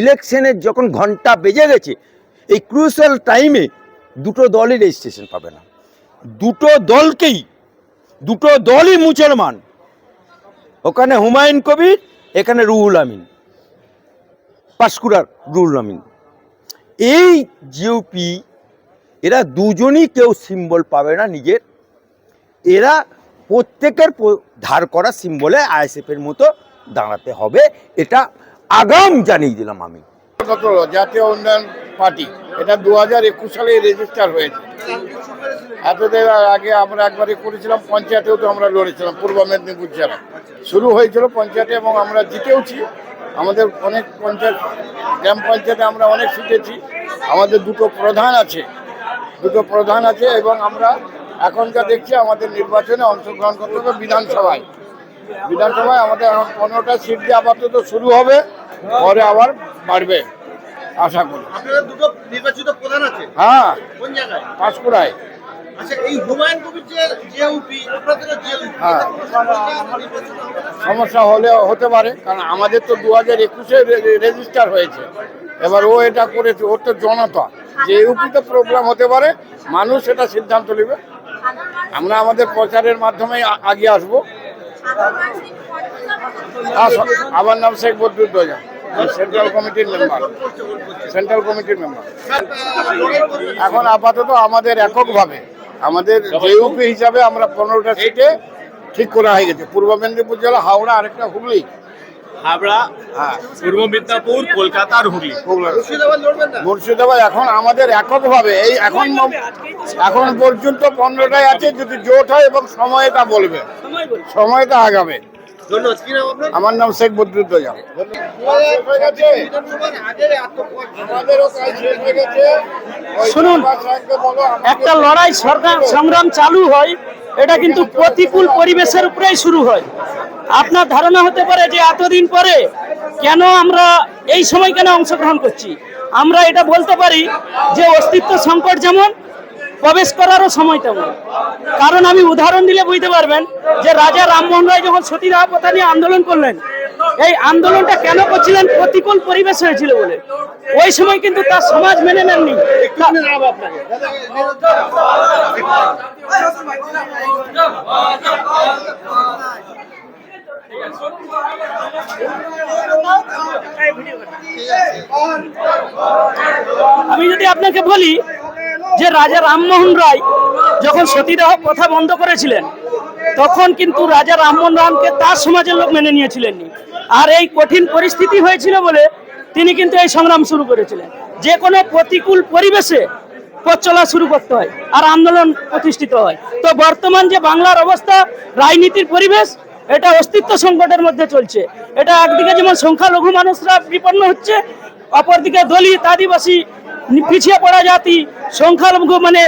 ইলেকশনের যখন ঘণ্টা বেজে গেছে, এই ক্রুশাল টাইমে দুটো দলই রেজিস্ট্রেশন পাবে না। দুটো দলকেই, দুটো দলই মুসলমান ওখানে হুমায়ুন কবির, এখানে রুহুল আমিন। পাঁশকুড়ার রুহুল আমিন। এই জিওপি এরা দুজনই কেউ সিম্বল পাবে না নিজের। এরা প্রত্যেকের ধার করা সিম্বলে আইএসএফের মতো দাঁড়াতে হবে। এটা আগাম জানিয়ে দিলাম আমি। জাতীয় উন্নয়ন পার্টি, এটা দু হাজার একুশ সালে রেজিস্টার হয়েছে। এতদিন আগে আমরা একবারে করেছিলাম, পঞ্চায়েতেও তো আমরা লড়েছিলাম, পূর্ব মেদিনীপুর জেলা শুরু হয়েছিল পঞ্চায়েতে এবং আমরা জিতেওছি। আমাদের অনেক পঞ্চায়েত, গ্রাম পঞ্চায়েতে আমরা অনেক জিতেছি। আমাদের দুটো প্রধান আছে, দুটো প্রধান আছে এবং আমরা এখনকার দেখছি, আমাদের নির্বাচনে অংশগ্রহণ করতে হবে বিধানসভায়। বিধানসভায় আমাদের এখন পনেরোটা সিট দিয়ে আপাতত শুরু হবে। পরে আবার বাড়বে আশা করি। দুটো নির্বাচিত প্রধান আছে হ্যাঁ। কোন জায়গায়? পাঁশকুড়ায়। আচ্ছা এই হুমায়ুন কবির যে জেউপি আপনাদের জেউপি হ্যাঁ। সমস্যা হলে হতে পারে কারণ আমাদের তো দু হাজার একুশে রেজিস্টার হয়েছে। এবার ও এটা করেছে ওর তো জনতা। যে ইউপিতে প্রোগ্রাম হতে পারে মানুষ এটা সিদ্ধান্ত নেবে। আমরা আমাদের প্রচারের মাধ্যমে আগে আসব। আস- আমার নাম শেখ বদরুদ্দোজা। সেন্ট্রাল কমিটির মেম্বার সেন্ট্রাল কমিটির মেম্বার এখন আপাতত আমাদের এককভাবে আমাদের জেইউপি হিসাবে আমরা পনেরোটা সিটে ঠিক করা হয়ে গেছে। পূর্ব মেদিনীপুর জেলা হাওড়া আরেকটা হুগলি। হাবড়া হ্যাঁ। পূর্ব মেদিনীপুর কলকাতা আর হুগলি। হুগলি। মুর্শিদাবাদ লড়বেন মুর্শিদাবাদ এখন আমাদের এককভাবে এই এখন এখন পর্যন্ত পনেরোটাই আছে যদি জোট হয় এবং সময়টা বলবে। সময়টা আগাবে। আমার নাম শেখ বদরুদ্দোজা শুনুন, একটা লড়াই সরকার সংগ্রাম চালু হয় এটা কিন্তু প্রতিকূল পরিবেশের উপরেই শুরু হয়। আপনার ধারণা হতে পারে যে এতদিন পরে কেন আমরা এই সময় কেন অংশগ্রহণ করছি? আমরা এটা বলতে পারি যে অস্তিত্ব সংকট যেমন প্রবেশ করারও সময় তেমন কারণ আমি উদাহরণ দিলে বুঝতে পারবেন যে রাজা রামমোহন রায় যখন সতীদাহ প্রথা নিয়ে আন্দোলন করলেন এই আন্দোলনটা কেন করছিলেন? প্রতিকূল পরিবেশ হয়েছিল বলে। ওই সময় কিন্তু তার সমাজ মেনে নেননি। আমি যদি আপনাকে বলি যে রাজা রামমোহন রায় যখন সতীদাহ প্রথা বন্ধ করেছিলেন, তখন কিন্তু রাজা রামমোহন রায়কে তার সমাজের লোক মেনে নিয়েছিলেননি। আর এই কঠিন পরিস্থিতি হয়েছিল বলে তিনি কিন্তু এই সংগ্রাম শুরু করেছিলেন। যে কোনো প্রতিকূল পরিবেশে পথ চলা শুরু করতে হয় আর আন্দোলন প্রতিষ্ঠিত হয়। তো বর্তমান যে বাংলার অবস্থা, রাজনীতির পরিবেশ, এটা অস্তিত্ব সংকটের মধ্যে চলছে। এটা একদিকে যেমন সংখ্যালঘু মানুষরা বিপন্ন হচ্ছে, অপরদিকে দলিত আদিবাসী পিছিয়ে পড়া জাতি, সংখ্যালঘু মানে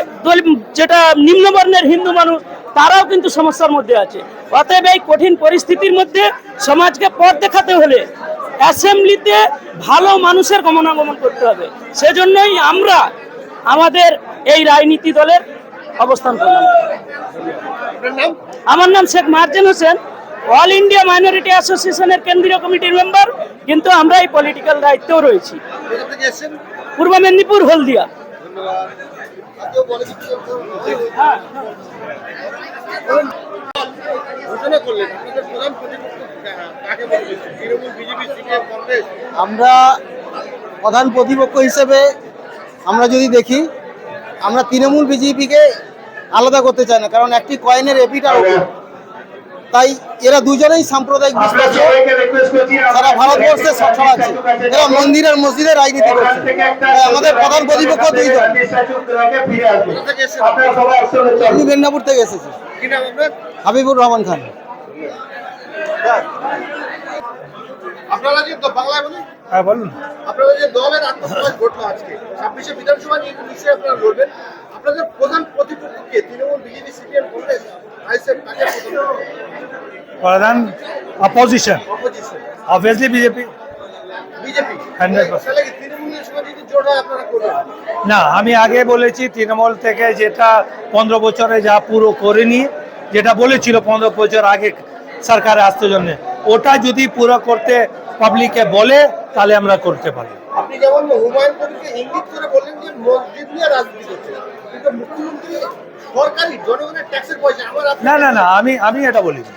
যেটা নিম্নবর্ণের হিন্দু মানুষ, তারাও কিন্তু সমস্যার মধ্যে আছে। অতএব এই কঠিন পরিস্থিতির মধ্যে সমাজকে পথ দেখাতে হলে অ্যাসেম্বলিতে ভালো মানুষের গমনাগমন করতে হবে। সেজন্যই আমরা আমাদের এই রাজনীতি দলের অবস্থান করলাম। আমার নাম Sheikh Marjen Hossain, all India minority অ্যাসোসিয়েশনের কেন্দ্রীয় কমিটির মেম্বার, কিন্তু আমরা এই পলিটিক্যাল দায়িত্বেও রয়েছি। পূর্ব মেদিনীপুর হলদিয়া। আমরা প্রধান প্রতিপক্ষ হিসেবে আমরা যদি দেখি আমরা তৃণমূল বিজেপিকে আলাদা করতে চাই না কারণ একটি কয়েনের এপিট তাই এরা দুজনেই সাম্প্রদায়িক বিশ্বাসী ভারতবর্ষে ছড়াচ্ছে এরা মন্দিরের মসজিদে রাজনীতি করছে। আমাদের প্রধান প্রতিপক্ষ দুইজন। আমি মেদিনীপুর থেকে এসেছি। কি নাম আপনার? হাবিবুর রহমান খান। আপনারা যে বাংলায় বলি হ্যাঁ বলুন। আপনারা যে দলের আত্মপ্রকাশ ঘটলো আজকে ছাব্বিশে বিধানসভা নিয়ে নিশ্চয়ই আপনারা লড়বেন? আপনাদের প্রধান প্রতিপক্ষকে তৃণমূল বিজেপি সিপিএম কংগ্রেস প্রধান opposition opposition obviously BJP. BJP. 100% তাহলে কি তৃণমূলের সঙ্গে যদি জোট আপনারা করবেন? না আমি আগে বলেছি তৃণমূল থেকে যেটা পনেরো বছরে যা পুরো করেনি যেটা বলেছিল পনেরো বছর আগে সরকারে আসতে জন্য ওটা যদি পুরো করতে পাবলিককে বলে তাহলে আমরা করতে পারি। আপনি যেমন হুমায়ুন কবিরকে ইঙ্গিত করে বললেন যে মসজিদ নিয়ে রাজনীতি করছে কিন্তু মুখ্যমন্ত্রী সরকারি জনগণের ট্যাক্সের পয়সা আমার না না না আমি আমি এটা বলিনি।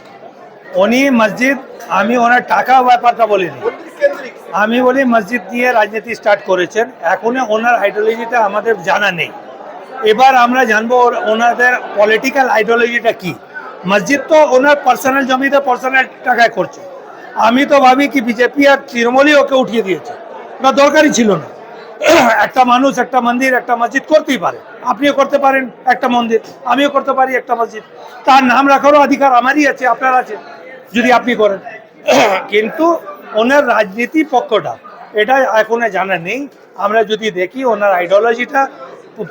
উনি মসজিদ আমি ওনার টাকা ব্যাপারটা বলিনি। আমি বলি মসজিদ নিয়ে রাজনীতি স্টার্ট করেছেন এখনও ওনার আইডিওলজিটা আমাদের জানা নেই। এবার আমরা জানব ওনাদের পলিটিক্যাল আইডিওলজিটা কি? মসজিদ তো ওনার পার্সোনাল জমিতে পার্সোনাল টাকায় করছে। আমি তো ভাবি কি বিজেপি আর তৃণমূলই ওকে উঠিয়ে দিয়েছে। ওটা দরকারই ছিল না। একটা মানুষ একটা মন্দির, একটা মসজিদ করতেই পারে। আপনিও করতে পারেন একটা মন্দির, আমিও করতে পারি একটা মসজিদ। তার নাম রাখারও অধিকার আমারই আছে, আপনার আছে, যদি আপনি করেন। কিন্তু ওনার রাজনীতি পক্ষটা, এটা এখনও জানা নেই। আমরা যদি দেখি ওনার আইডিওলজিটা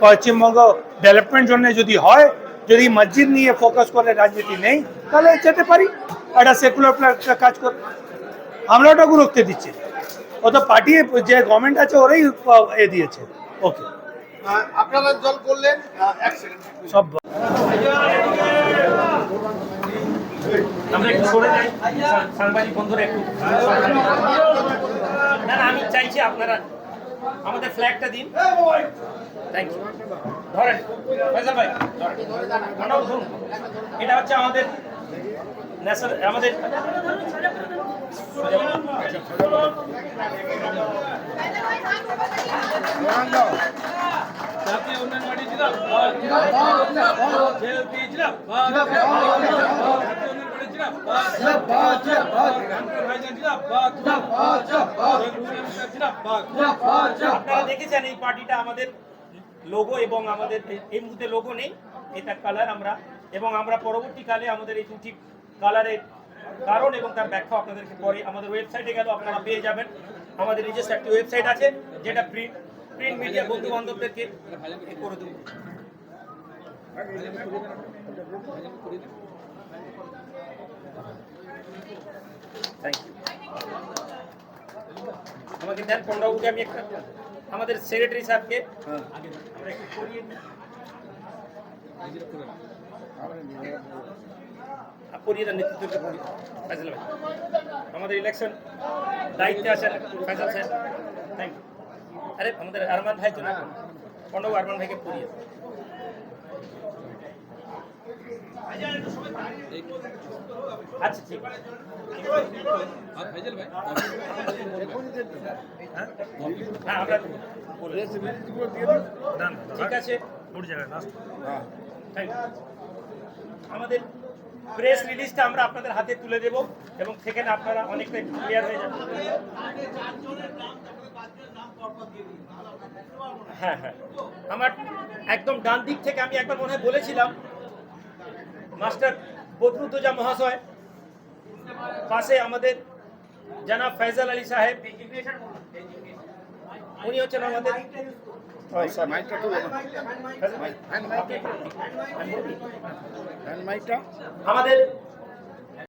পশ্চিমবঙ্গ ডেভেলপমেন্ট জন্য যদি হয়, যদি মসজিদ নিয়ে ফোকাস করে রাজনীতি নেই, তাহলে যেতে পারি। একটা সেকুলার কাজ করে আমরা ওটা গুরুত্ব দিচ্ছি। ও তো পার্টি যে গভর্নমেন্ট আছে ওরাই এ দিয়েছে। ওকে আপনারা দল করলেন আহ, এক সেকেন্ড সব আমরা একটু সরে যাই। সাংবাদিক বন্ধুরা একটু। না না আমি চাইছি আপনারা আমাদের ফ্ল্যাগটা দিন। থ্যাংক ইউ ধরেন ফয়সাল ভাই ধরেন। ধরুন এটা হচ্ছে আমাদের ন্যাশনাল আমাদের দেখেছেন এই পার্টিটা আমাদের লোগো এবং আমাদের এই মুহূর্তে লোগো নেই। এটা কালার আমরা এবং আমরা পরবর্তীকালে আমাদের এই দুটি কালারের কারণ এবং তার ব্যাখ্যা আপনাদেরকে পরে আমাদের ওয়েবসাইটে গেল আপনারা পেয়ে যাবেন। আমাদের নিজস্ব একটি ওয়েবসাইট আছে যেটা প্রিন্ট প্রিন্ট মিডিয়া বন্ধু বান্ধবদেরকে করে দেবো। থ্যাংক ইউ আমাকে দেন পনেরোকে আমি একটা আমাদের সেক্রেটারি সাহেবকে আমরা করিয়ে করিয়ে দেন নেতৃত্বকে দেন। ফয়সাল ভাই আমাদের ইলেকশন দায়িত্বে আছেন ফয়সাল সাহেব থ্যাংক ইউ আরে আমাদের আরমান ভাই তো না? পণ্ডব আরমান ভাইকে দেন। আচ্ছা ঠিক আছে। হ্যাঁ ঠিক আছে। you. আমাদের প্রেস রিলিজটা আমরা আপনাদের হাতে তুলে দেব এবং সেখানে আপনারা অনেকটাই ক্লিয়ার হয়ে যাবেন। হ্যাঁ হ্যাঁ। আমার একদম ডান দিক থেকে আমি একবার মনে হয় বলেছিলাম মাস্টার বদরুদ্দোজা মহাশয় পাশে আমাদের জানা ফয়জাল আলী সাহেব। উনি হচ্ছেন আমাদের মাইকটা তো ফয়জাল ভাই, হ্যান্ড মাইকটা আমাদের